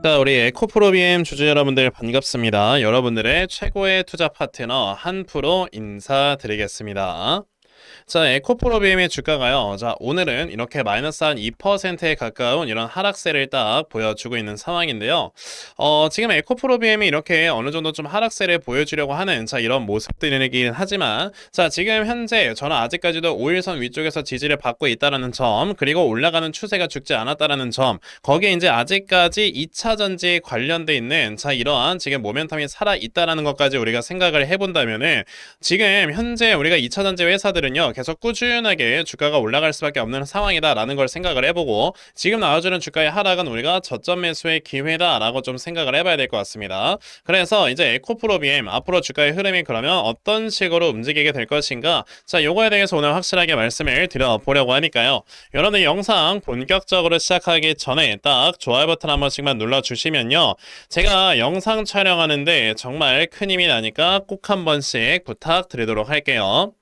자, 우리 에코프로비엠 주주 여러분들 반갑습니다. 여러분들의 최고의 투자 파트너 한프로 인사드리겠습니다. 자, 에코프로비엠의 주가가요. 자, 오늘은 이렇게 마이너스 한 2%에 가까운 이런 하락세를 딱 보여주고 있는 상황인데요. 어, 지금 에코프로비엠이 이렇게 어느 정도 좀 하락세를 보여주려고 하는 자, 이런 모습들이긴 하지만 자, 지금 현재 저는 아직까지도 5일선 위쪽에서 지지를 받고 있다라는 점, 그리고 올라가는 추세가 죽지 않았다라는 점, 거기에 이제 아직까지 2차 전지에 관련돼 있는 자, 이러한 지금 모멘텀이 살아 있다라는 것까지 우리가 생각을 해 본다면은 지금 현재 우리가 2차 전지 회사들은 요. 계속 꾸준하게 주가가 올라갈 수밖에 없는 상황이다라는 걸 생각을 해보고 지금 나와주는 주가의 하락은 우리가 저점 매수의 기회다라고 좀 생각을 해봐야 될 것 같습니다. 그래서 이제 에코프로비엠 앞으로 주가의 흐름이 그러면 어떤 식으로 움직이게 될 것인가 자 요거에 대해서 오늘 확실하게 말씀을 드려보려고 하니까요. 여러분들 영상 본격적으로 시작하기 전에 딱 좋아요 버튼 한 번씩만 눌러주시면요. 제가 영상 촬영하는데 정말 큰 힘이 나니까 꼭 한 번씩 부탁드리도록 할게요.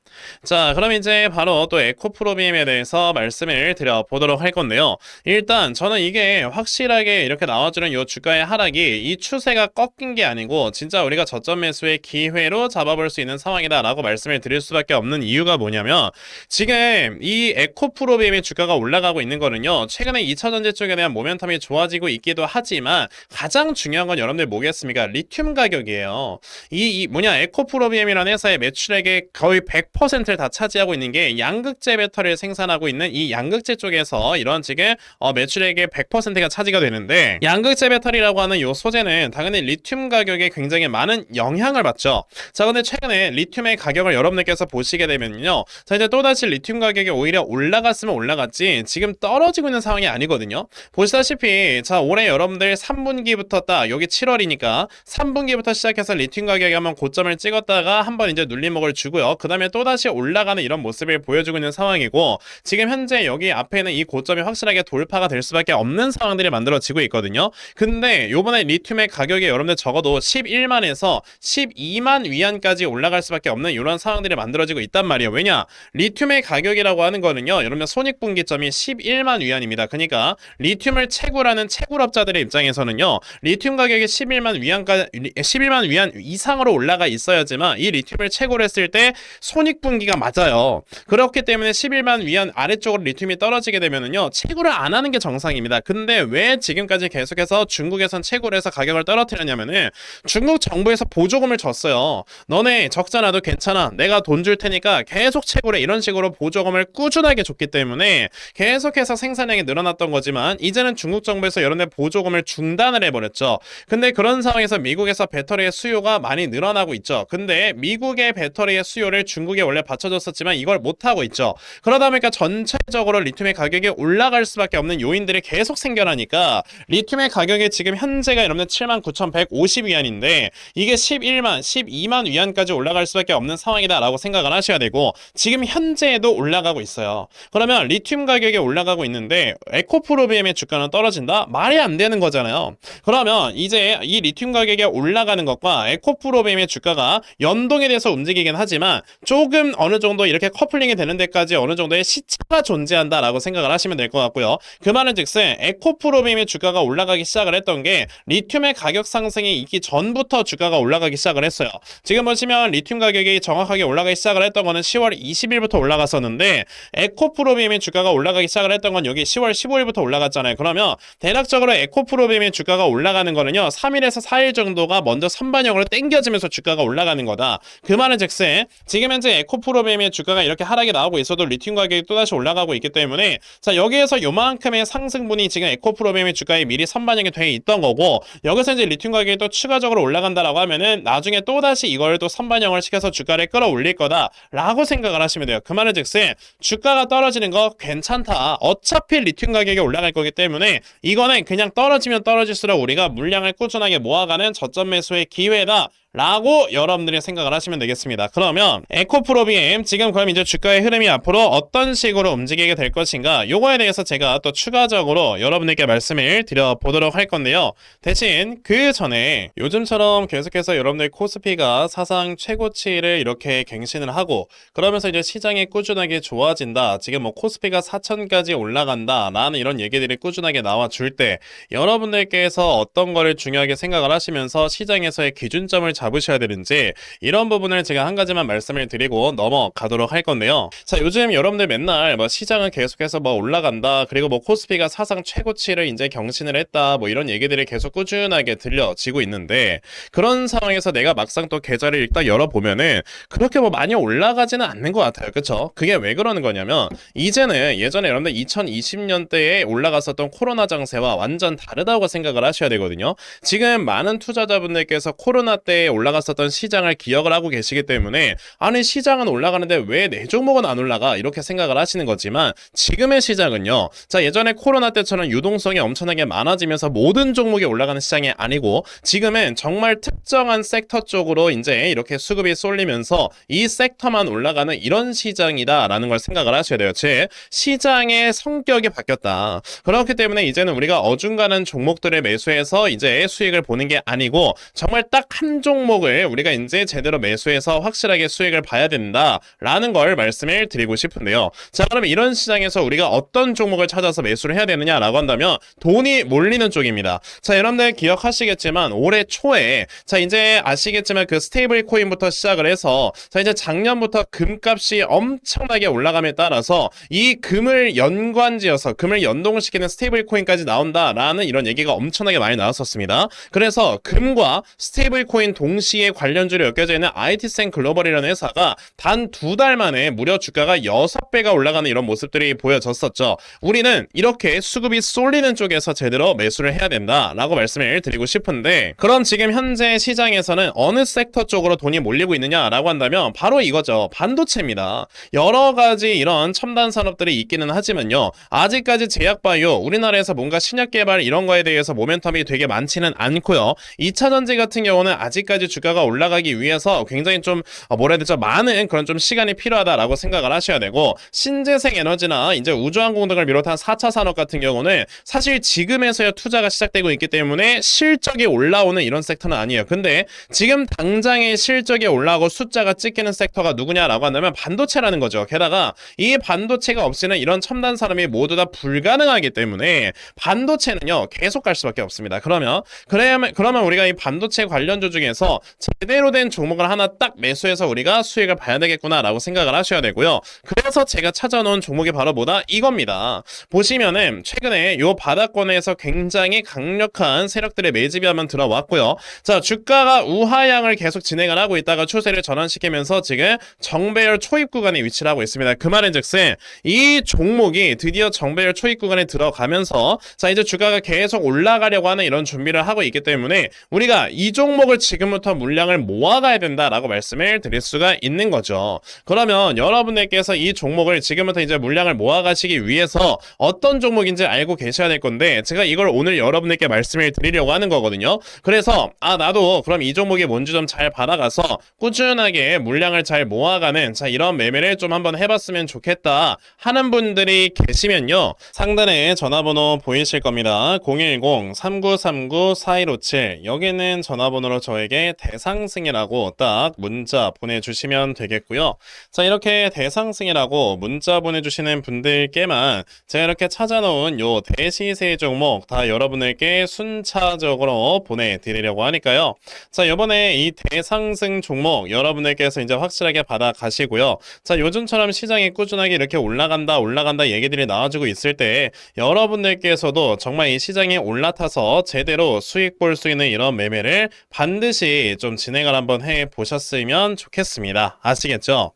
자, 그럼 이제 바로 또 에코프로비엠에 대해서 말씀을 드려보도록 할 건데요. 일단 저는 이게 확실하게 이렇게 나와주는 이 주가의 하락이 이 추세가 꺾인 게 아니고 진짜 우리가 저점 매수의 기회로 잡아볼 수 있는 상황이다라고 말씀을 드릴 수밖에 없는 이유가 뭐냐면 지금 이 에코프로비엠의 주가가 올라가고 있는 거는요. 최근에 2차 전지 쪽에 대한 모멘텀이 좋아지고 있기도 하지만 가장 중요한 건 여러분들 뭐겠습니까? 리튬 가격이에요. 이, 이 뭐냐 에코프로비엠이라는 회사의 매출액의 거의 100% 10%를 다 차지하고 있는 게 양극재 배터리를 생산하고 있는 이 양극재 쪽에서 이런 지금 어, 매출액의 100%가 차지가 되는데 양극재 배터리라고 하는 이 소재는 당연히 리튬 가격에 굉장히 많은 영향을 받죠. 자, 근데 최근에 리튬의 가격을 여러분들께서 보시게 되면요. 자, 이제 또다시 리튬 가격이 오히려 올라갔으면 올라갔지 지금 떨어지고 있는 상황이 아니거든요. 보시다시피 자, 올해 여러분들 3분기부터 딱 여기 7월이니까 3분기부터 시작해서 리튬 가격이 한번 고점을 찍었다가 한번 이제 눌림목을 주고요. 그 다음에 또다시 또다시 올라가는 이런 모습을 보여주고 있는 상황이고 지금 현재 여기 앞에는 이 고점이 확실하게 돌파가 될 수밖에 없는 상황들이 만들어지고 있거든요. 근데 요번에 리튬의 가격이 여러분들 적어도 11만에서 12만 위안까지 올라갈 수밖에 없는 이런 상황들이 만들어지고 있단 말이에요. 왜냐? 리튬의 가격이라고 하는 거는요. 여러분들 손익분기점이 11만 위안입니다. 그러니까 리튬을 채굴하는 채굴업자들의 입장에서는요. 리튬 가격이 11만 위안까지 11만 위안 이상으로 올라가 있어야지만 이 리튬을 채굴했을 때 손익 분기가 맞아요. 그렇기 때문에 11만 위안 아래쪽으로 리튬이 떨어지게 되면은요. 채굴을 안 하는 게 정상입니다. 근데 왜 지금까지 계속해서 중국에선 채굴을 해서 가격을 떨어뜨렸냐면은 중국 정부에서 보조금을 줬어요. 너네 적자나도 괜찮아. 내가 돈 줄 테니까 계속 채굴해. 이런 식으로 보조금을 꾸준하게 줬기 때문에 계속해서 생산량이 늘어났던 거지만 이제는 중국 정부에서 대 보조금을 중단을 해버렸죠. 근데 그런 상황에서 미국에서 배터리의 수요가 많이 늘어나고 있죠. 근데 미국의 배터리의 수요를 중국에 원래 받쳐줬었지만 이걸 못하고 있죠. 그러다 보니까 전체적으로 리튬의 가격이 올라갈 수밖에 없는 요인들이 계속 생겨나니까 리튬의 가격이 지금 현재가 여러분들 79,150위안인데 이게 11만, 12만 위안까지 올라갈 수밖에 없는 상황이다라고 생각을 하셔야 되고 지금 현재에도 올라가고 있어요. 그러면 리튬 가격이 올라가고 있는데 에코프로비엠의 주가는 떨어진다? 말이 안 되는 거잖아요. 그러면 이제 이 리튬 가격이 올라가는 것과 에코프로비엠의 주가가 연동에 대해서 움직이긴 하지만 조금 조금 어느 정도 이렇게 커플링이 되는 데까지 어느 정도의 시차가 존재한다라고 생각을 하시면 될 것 같고요. 그 말은 즉슨 에코프로빔의 주가가 올라가기 시작을 했던 게 리튬의 가격 상승이 있기 전부터 주가가 올라가기 시작을 했어요. 지금 보시면 리튬 가격이 정확하게 올라가기 시작을 했던 거는 10월 20일부터 올라갔었는데 에코프로빔의 주가가 올라가기 시작을 했던 건 여기 10월 15일부터 올라갔잖아요. 그러면 대략적으로 에코프로빔의 주가가 올라가는 거는요. 3일에서 4일 정도가 먼저 선반영으로 땡겨지면서 주가가 올라가는 거다. 그 말은 즉슨 지금 현재 코프로빔의 주가가 이렇게 하락이 나오고 있어도 리튬 가격이 또다시 올라가고 있기 때문에 자 여기에서 요만큼의 상승분이 지금 에코프로빔의 주가에 미리 선반영이 돼 있던 거고 여기서 이제 리튬 가격이 또 추가적으로 올라간다라고 하면은 나중에 또다시 이걸 또 선반영을 시켜서 주가를 끌어올릴 거다라고 생각을 하시면 돼요. 그 말은 즉슨 주가가 떨어지는 거 괜찮다. 어차피 리튬 가격이 올라갈 거기 때문에 이거는 그냥 떨어지면 떨어질수록 우리가 물량을 꾸준하게 모아가는 저점 매수의 기회다. 라고 여러분들이 생각을 하시면 되겠습니다. 그러면 에코프로비엠 지금 그럼 이제 주가의 흐름이 앞으로 어떤 식으로 움직이게 될 것인가 요거에 대해서 제가 또 추가적으로 여러분들께 말씀을 드려보도록 할 건데요. 대신 그 전에 요즘처럼 계속해서 여러분들 코스피가 사상 최고치를 이렇게 갱신을 하고 그러면서 이제 시장이 꾸준하게 좋아진다. 지금 뭐 코스피가 4천까지 올라간다. 라는 이런 얘기들이 꾸준하게 나와 줄 때 여러분들께서 어떤 거를 중요하게 생각을 하시면서 시장에서의 기준점을 잡 으셔야 되는지 이런 부분을 제가 한 가지만 말씀을 드리고 넘어가도록 할 건데요. 자, 요즘 여러분들 맨날 뭐 시장은 계속해서 뭐 올라간다. 그리고 뭐 코스피가 사상 최고치를 이제 경신을 했다. 뭐 이런 얘기들이 계속 꾸준하게 들려지고 있는데 그런 상황에서 내가 막상 또 계좌를 일단 열어보면은 그렇게 뭐 많이 올라가지는 않는 것 같아요. 그쵸? 그게 왜 그러는 거냐면 이제는 예전에 여러분들 2020년대에 올라갔었던 코로나 장세와 완전 다르다고 생각을 하셔야 되거든요. 지금 많은 투자자분들께서 코로나 때 올라갔었던 시장을 기억을 하고 계시기 때문에 아니 시장은 올라가는데 왜 내 종목은 안 올라가 이렇게 생각을 하시는 거지만 지금의 시장은요. 자 예전에 코로나 때처럼 유동성이 엄청나게 많아지면서 모든 종목이 올라가는 시장이 아니고 지금은 정말 특정한 섹터 쪽으로 이제 이렇게 수급이 쏠리면서 이 섹터만 올라가는 이런 시장이다라는 걸 생각을 하셔야 돼요. 제 시장의 성격이 바뀌었다. 그렇기 때문에 이제는 우리가 어중간한 종목들을 매수해서 이제 수익을 보는 게 아니고 정말 딱 한 종목 을 우리가 이제 제대로 매수해서 확실하게 수익을 봐야 된다라는 걸 말씀을 드리고 싶은데요. 자, 그러면 이런 시장에서 우리가 어떤 종목을 찾아서 매수를 해야 되느냐라고 한다면 돈이 몰리는 쪽입니다. 자, 여러분들 기억하시겠지만 올해 초에 자, 이제 아시겠지만 그 스테이블 코인부터 시작을 해서 자, 이제 작년부터 금값이 엄청나게 올라감에 따라서 이 금을 연관지어서 금을 연동시키는 스테이블 코인까지 나온다라는 이런 얘기가 엄청나게 많이 나왔었습니다. 그래서 금과 스테이블 코인 동시에 관련주로 엮여져 있는 IT센 글로벌이라는 회사가 단 두 달 만에 무려 주가가 6배가 올라가는 이런 모습들이 보여졌었죠. 우리는 이렇게 수급이 쏠리는 쪽에서 제대로 매수를 해야 된다라고 말씀을 드리고 싶은데 그럼 지금 현재 시장에서는 어느 섹터 쪽으로 돈이 몰리고 있느냐라고 한다면 바로 이거죠. 반도체입니다. 여러 가지 이런 첨단 산업들이 있기는 하지만요. 아직까지 제약바이오 우리나라에서 뭔가 신약 개발 이런 거에 대해서 모멘텀이 되게 많지는 않고요. 2차 전지 같은 경우는 아직까지 주가가 올라가기 위해서 굉장히 좀 어, 뭐라 해야 되죠? 많은 그런 좀 시간이 필요하다라고 생각을 하셔야 되고 신재생 에너지나 이제 우주항공 등을 비롯한 4차 산업 같은 경우는 사실 지금에서야 투자가 시작되고 있기 때문에 실적이 올라오는 이런 섹터는 아니에요. 근데 지금 당장의 실적이 올라오고 숫자가 찍히는 섹터가 누구냐라고 한다면 반도체라는 거죠. 게다가 이 반도체가 없이는 이런 첨단 산업이 모두 다 불가능하기 때문에 반도체는요 계속 갈 수밖에 없습니다. 그러면 그러면 그러면 우리가 이 반도체 관련주 중에서 제대로 된 종목을 하나 딱 매수해서 우리가 수익을 봐야 되겠구나라고 생각을 하셔야 되고요. 그래서 제가 찾아놓은 종목이 바로 뭐다 이겁니다. 보시면은 최근에 요 바닥권에서 굉장히 강력한 세력들의 매집이 한번 들어왔고요. 자 주가가 우하향을 계속 진행을 하고 있다가 추세를 전환시키면서 지금 정배열 초입 구간에 위치를 하고 있습니다. 그 말인즉슨 이 종목이 드디어 정배열 초입 구간에 들어가면서 자 이제 주가가 계속 올라가려고 하는 이런 준비를 하고 있기 때문에 우리가 이 종목을 지금부터 물량을 모아가야 된다라고 말씀을 드릴 수가 있는 거죠. 그러면 여러분들께서 이 종목을 지금부터 이제 물량을 모아가시기 위해서 어떤 종목인지 알고 계셔야 될 건데 제가 이걸 오늘 여러분들께 말씀을 드리려고 하는 거거든요. 그래서 아 나도 그럼 이 종목이 뭔지 좀 잘 받아가서 꾸준하게 물량을 잘 모아가는 자 이런 매매를 좀 한번 해봤으면 좋겠다 하는 분들이 계시면요 상단에 전화번호 보이실 겁니다 010-3939-4157 여기는 전화번호로 저에게 대상승이라고 딱 문자 보내주시면 되겠고요 자 이렇게 대상승이라고 문자 보내주시는 분들께만 제가 이렇게 찾아놓은 요 대시세 종목 다 여러분들께 순차적으로 보내드리려고 하니까요 자 이번에 이 대상승 종목 여러분들께서 이제 확실하게 받아 가시고요. 자 요즘처럼 시장이 꾸준하게 이렇게 올라간다 올라간다 얘기들이 나와주고 있을 때 여러분들께서도 정말 이 시장에 올라타서 제대로 수익 볼 수 있는 이런 매매를 반드시 좀 진행을 한번 해 보셨으면 좋겠습니다. 아시겠죠?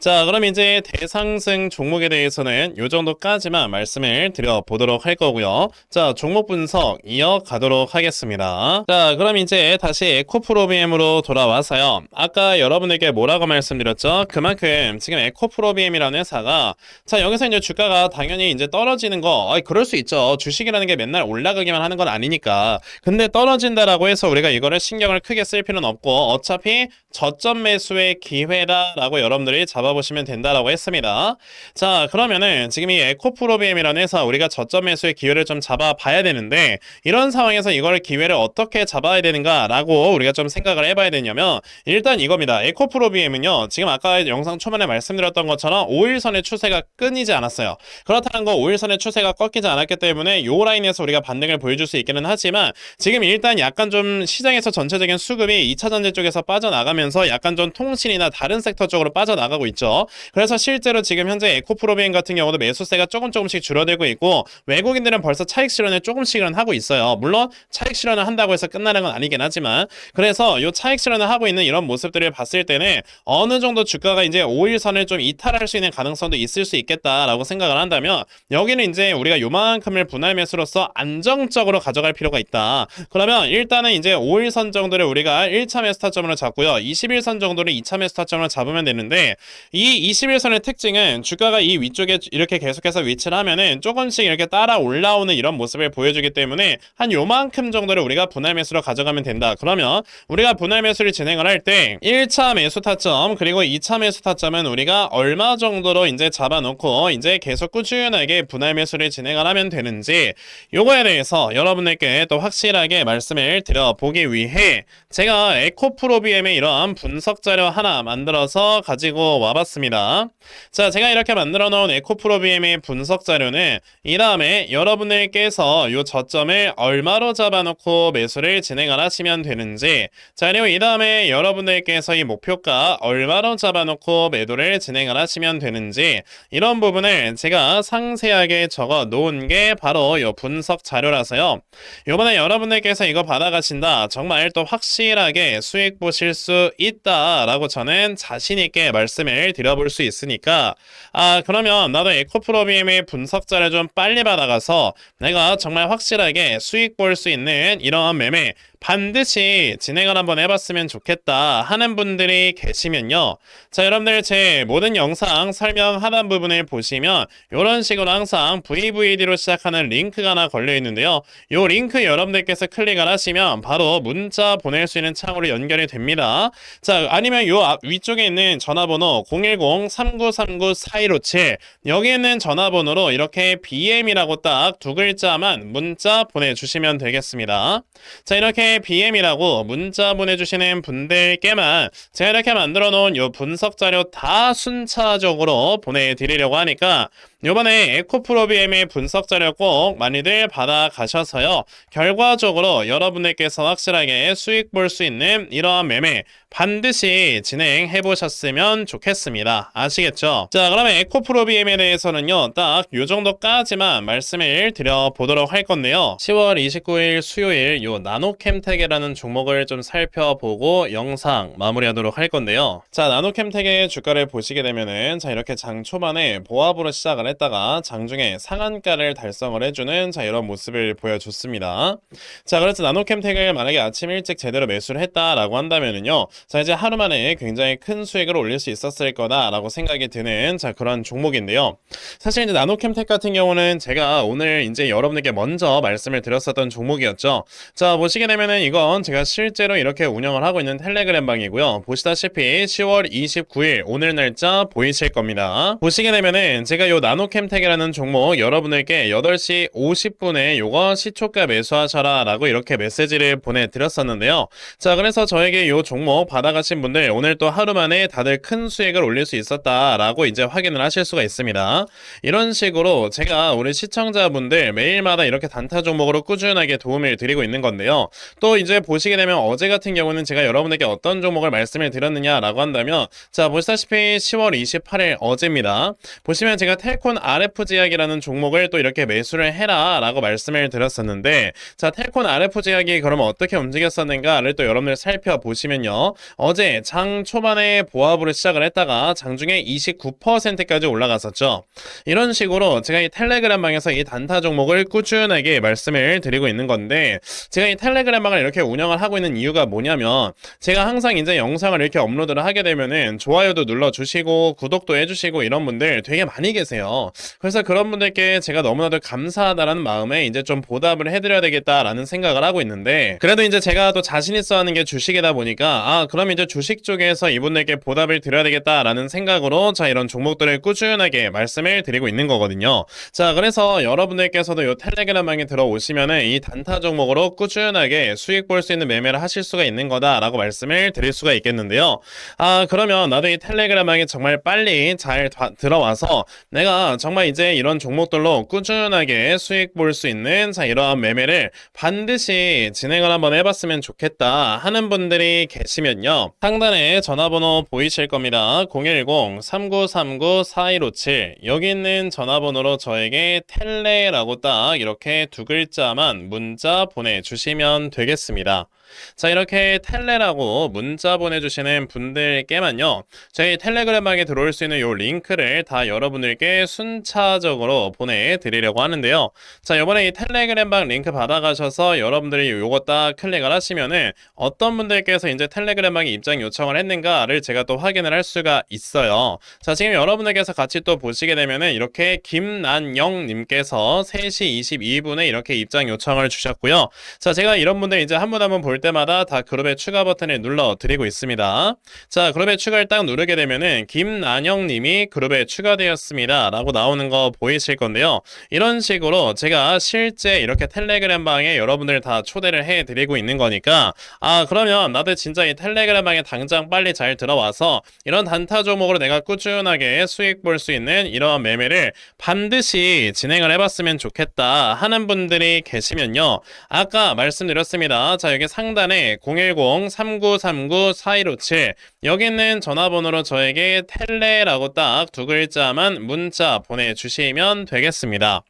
자, 그럼 이제 대상승 종목에 대해서는 요 정도까지만 말씀을 드려보도록 할 거고요. 자, 종목 분석 이어가도록 하겠습니다. 자, 그럼 이제 다시 에코프로비엠으로 돌아와서요. 아까 여러분에게 뭐라고 말씀드렸죠? 그만큼 지금 에코프로비엠이라는 회사가 자, 여기서 이제 주가가 당연히 이제 떨어지는 거, 아이, 그럴 수 있죠. 주식이라는 게 맨날 올라가기만 하는 건 아니니까. 근데 떨어진다라고 해서 우리가 이거를 신경을 크게 쓸 필요는 없고, 어차피 저점 매수의 기회다라고 여러분들이 잡아보시면 된다라고 했습니다. 자, 그러면은 지금 이 에코프로비엠이라는 회사 우리가 저점 매수의 기회를 좀 잡아봐야 되는데, 이런 상황에서 이걸 기회를 어떻게 잡아야 되는가라고 우리가 좀 생각을 해봐야 되냐면, 일단 이겁니다. 에코프로비엠은요, 지금 아까 영상 초반에 말씀드렸던 것처럼 5일선의 추세가 끊이지 않았어요. 그렇다는 거 5일선의 추세가 꺾이지 않았기 때문에 요 라인에서 우리가 반등을 보여줄 수 있기는 하지만 지금 일단 약간 좀 시장에서 전체적인 수급이 2차 전지 쪽에서 빠져나가면 서 약간 좀 통신이나 다른 섹터 쪽으로 빠져나가고 있죠. 그래서 실제로 지금 현재 에코프로비엠 같은 경우도 매수세가 조금 조금씩 줄어들고 있고 외국인들은 벌써 차익 실현을 조금씩은 하고 있어요. 물론 차익 실현을 한다고 해서 끝나는 건 아니긴 하지만 그래서 요 차익 실현을 하고 있는 이런 모습들을 봤을 때는 어느 정도 주가가 이제 5일선을 좀 이탈할 수 있는 가능성도 있을 수 있겠다라고 생각을 한다면 여기는 이제 우리가 요만큼을 분할 매수로서 안정적으로 가져갈 필요가 있다. 그러면 일단은 이제 5일선 정도를 우리가 1차 매수 타점으로 잡고요. 21선 정도를 2차 매수 타점으로 잡으면 되는데 이 21선의 특징은 주가가 이 위쪽에 이렇게 계속해서 위치를 하면은 조금씩 이렇게 따라 올라오는 이런 모습을 보여주기 때문에 한 요만큼 정도를 우리가 분할 매수로 가져가면 된다. 그러면 우리가 분할 매수를 진행을 할 때 1차 매수 타점 그리고 2차 매수 타점은 우리가 얼마 정도로 이제 잡아놓고 이제 계속 꾸준하게 분할 매수를 진행을 하면 되는지 요거에 대해서 여러분들께 또 확실하게 말씀을 드려보기 위해 제가 에코프로비엠의 이러 한 분석 자료 하나 만들어서 가지고 와봤습니다. 자, 제가 이렇게 만들어 놓은 에코프로비엠의 분석 자료는 이 다음에 여러분들께서 요 저점을 얼마로 잡아놓고 매수를 진행을 하시면 되는지 자, 그리고 이 다음에 여러분들께서 이 목표가 얼마로 잡아놓고 매도를 진행을 하시면 되는지 이런 부분을 제가 상세하게 적어 놓은 게 바로 요 분석 자료라서요. 요번에 여러분들께서 이거 받아가신다 정말 또 확실하게 수익 보실 수 있다라고 저는 자신 있게 말씀을 드려볼 수 있으니까. 아 그러면 나도 에코프로비엠의 분석 자료 좀 빨리 받아가서 내가 정말 확실하게 수익 볼 수 있는 이러한 매매 반드시 진행을 한번 해봤으면 좋겠다 하는 분들이 계시면요. 자, 여러분들 제 모든 영상 설명 하단 부분을 보시면 이런 식으로 항상 VVD로 시작하는 링크가 하나 걸려 있는데요. 이 링크 여러분들께서 클릭을 하시면 바로 문자 보낼 수 있는 창으로 연결이 됩니다. 자, 아니면 요 앞- 위쪽에 있는 전화번호 010-3939-4157 여기 있는 전화번호로 이렇게 BM이라고 딱 두 글자만 문자 보내주시면 되겠습니다. 자, 이렇게 BM이라고 문자 보내주시는 분들께만 제가 이렇게 만들어 놓은 요 분석 자료 다 순차적으로 보내드리려고 하니까 요번에 에코프로비엠의 분석 자료 꼭 많이들 받아가셔서요. 결과적으로 여러분들께서 확실하게 수익 볼 수 있는 이러한 매매 반드시 진행해 보셨으면 좋겠습니다. 아시겠죠? 자, 그러면 에코프로비엠에 대해서는요. 딱 요 정도까지만 말씀을 드려보도록 할 건데요. 10월 29일 수요일 요 나노캠텍이라는 종목을 좀 살펴보고 영상 마무리하도록 할 건데요. 자, 나노캠텍의 주가를 보시게 되면은 자, 이렇게 장 초반에 보합으로 시작을 했다가 장중에 상한가를 달성을 해주는 자, 이런 모습을 보여줬습니다. 자, 그래서 나노캠텍을 만약에 아침 일찍 제대로 매수를 했다라고 한다면은요. 자, 이제 하루 만에 굉장히 큰 수익을 올릴 수 있었을 거다라고 생각이 드는 자, 그런 종목인데요. 사실 이제 나노캠텍 같은 경우는 제가 오늘 이제 여러분에게 먼저 말씀을 드렸었던 종목이었죠. 자, 보시게 되면은 이건 제가 실제로 이렇게 운영을 하고 있는 텔레그램 방이고요. 보시다시피 10월 29일 오늘 날짜 보이실 겁니다. 보시게 되면은 제가 요 나노 캠텍이라는 종목 여러분들께 8시 50분에 요거 시초가 매수하셔라 라고 이렇게 메시지를 보내드렸었는데요. 자, 그래서 저에게 요 종목 받아가신 분들 오늘 또 하루 만에 다들 큰 수익을 올릴 수 있었다라고 이제 확인을 하실 수가 있습니다. 이런 식으로 제가 우리 시청자분들 매일마다 이렇게 단타 종목으로 꾸준하게 도움을 드리고 있는 건데요. 또 이제 보시게 되면 어제 같은 경우는 제가 여러분에게 어떤 종목을 말씀을 드렸느냐라고 한다면 자 보시다시피 10월 28일 어제입니다. 보시면 제가 텔코 텔콘 RF 제약이라는 종목을 또 이렇게 매수를 해라 라고 말씀을 드렸었는데 자 텔콘 RF 제약이 그러면 어떻게 움직였었는가를 또 여러분들 살펴보시면요 어제 장 초반에 보합으로 시작을 했다가 장중에 29%까지 올라갔었죠 이런 식으로 제가 이 텔레그램 방에서 이 단타 종목을 꾸준하게 말씀을 드리고 있는 건데 제가 이 텔레그램 방을 이렇게 운영을 하고 있는 이유가 뭐냐면 제가 항상 이제 영상을 이렇게 업로드를 하게 되면은 좋아요도 눌러주시고 구독도 해주시고 이런 분들 되게 많이 계세요. 그래서 그런 분들께 제가 너무나도 감사하다라는 마음에 이제 좀 보답을 해드려야 되겠다라는 생각을 하고 있는데 그래도 이제 제가 또 자신 있어 하는 게 주식이다 보니까 아 그럼 이제 주식 쪽에서 이분들께 보답을 드려야 되겠다라는 생각으로 자 이런 종목들을 꾸준하게 말씀을 드리고 있는 거거든요. 자 그래서 여러분들께서도 이 텔레그램방에 들어오시면은 이 단타 종목으로 꾸준하게 수익 볼 수 있는 매매를 하실 수가 있는 거다라고 말씀을 드릴 수가 있겠는데요. 아 그러면 나도 이 텔레그램방에 정말 빨리 잘 다- 들어와서 내가 정말 이제 이런 종목들로 꾸준하게 수익 볼 수 있는 자 이러한 매매를 반드시 진행을 한번 해봤으면 좋겠다 하는 분들이 계시면요. 상단에 전화번호 보이실 겁니다. 010-3939-4157 여기 있는 전화번호로 저에게 텔레라고 딱 이렇게 두 글자만 문자 보내주시면 되겠습니다 자 이렇게 텔레라고 문자 보내주시는 분들께만요 저희 텔레그램방에 들어올 수 있는 요 링크를 다 여러분들께 순차적으로 보내드리려고 하는데요. 자 이번에 이 텔레그램방 링크 받아가셔서 여러분들이 요거 딱 클릭을 하시면은 어떤 분들께서 이제 텔레그램방에 입장 요청을 했는가를 제가 또 확인을 할 수가 있어요. 자 지금 여러분들께서 같이 또 보시게 되면은 이렇게 김난영님께서 3시 22분에 이렇게 입장 요청을 주셨고요. 자 제가 이런 분들 이제 한 분 한 분 볼 때마다 다 그룹의 추가 버튼을 눌러 드리고 있습니다. 자 그룹의 추가를 딱 누르게 되면은 김난영님이 그룹에 추가되었습니다 라고 나오는 거 보이실 건데요. 이런 식으로 제가 실제 이렇게 텔레그램 방에 여러분들 다 초대를 해 드리고 있는 거니까 아 그러면 나도 진짜 이 텔레그램 방에 당장 빨리 잘 들어와서 이런 단타 종목으로 내가 꾸준하게 수익 볼 수 있는 이러한 매매를 반드시 진행을 해봤으면 좋겠다 하는 분들이 계시면요. 아까 말씀드렸습니다. 자 여기 상 단에 010-3939-4157 여기 있는 전화번호로 저에게 텔레라고 딱 두 글자만 문자 보내주시면 되겠습니다.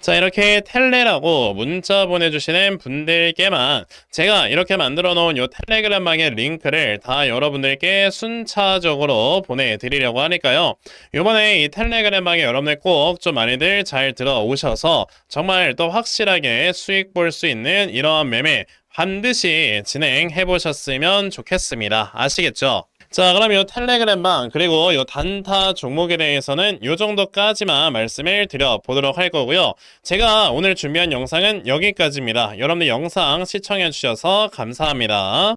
자 이렇게 텔레라고 문자 보내주시는 분들께만 제가 이렇게 만들어 놓은 요 텔레그램방의 링크를 다 여러분들께 순차적으로 보내드리려고 하니까요 요번에 이 텔레그램방에 여러분들 꼭 좀 많이들 잘 들어오셔서 정말 또 확실하게 수익 볼 수 있는 이러한 매매 반드시 진행해 보셨으면 좋겠습니다. 아시겠죠? 자 그럼 이 텔레그램방 그리고 이 단타 종목에 대해서는 이 정도까지만 말씀을 드려보도록 할 거고요. 제가 오늘 준비한 영상은 여기까지입니다. 여러분들 영상 시청해 주셔서 감사합니다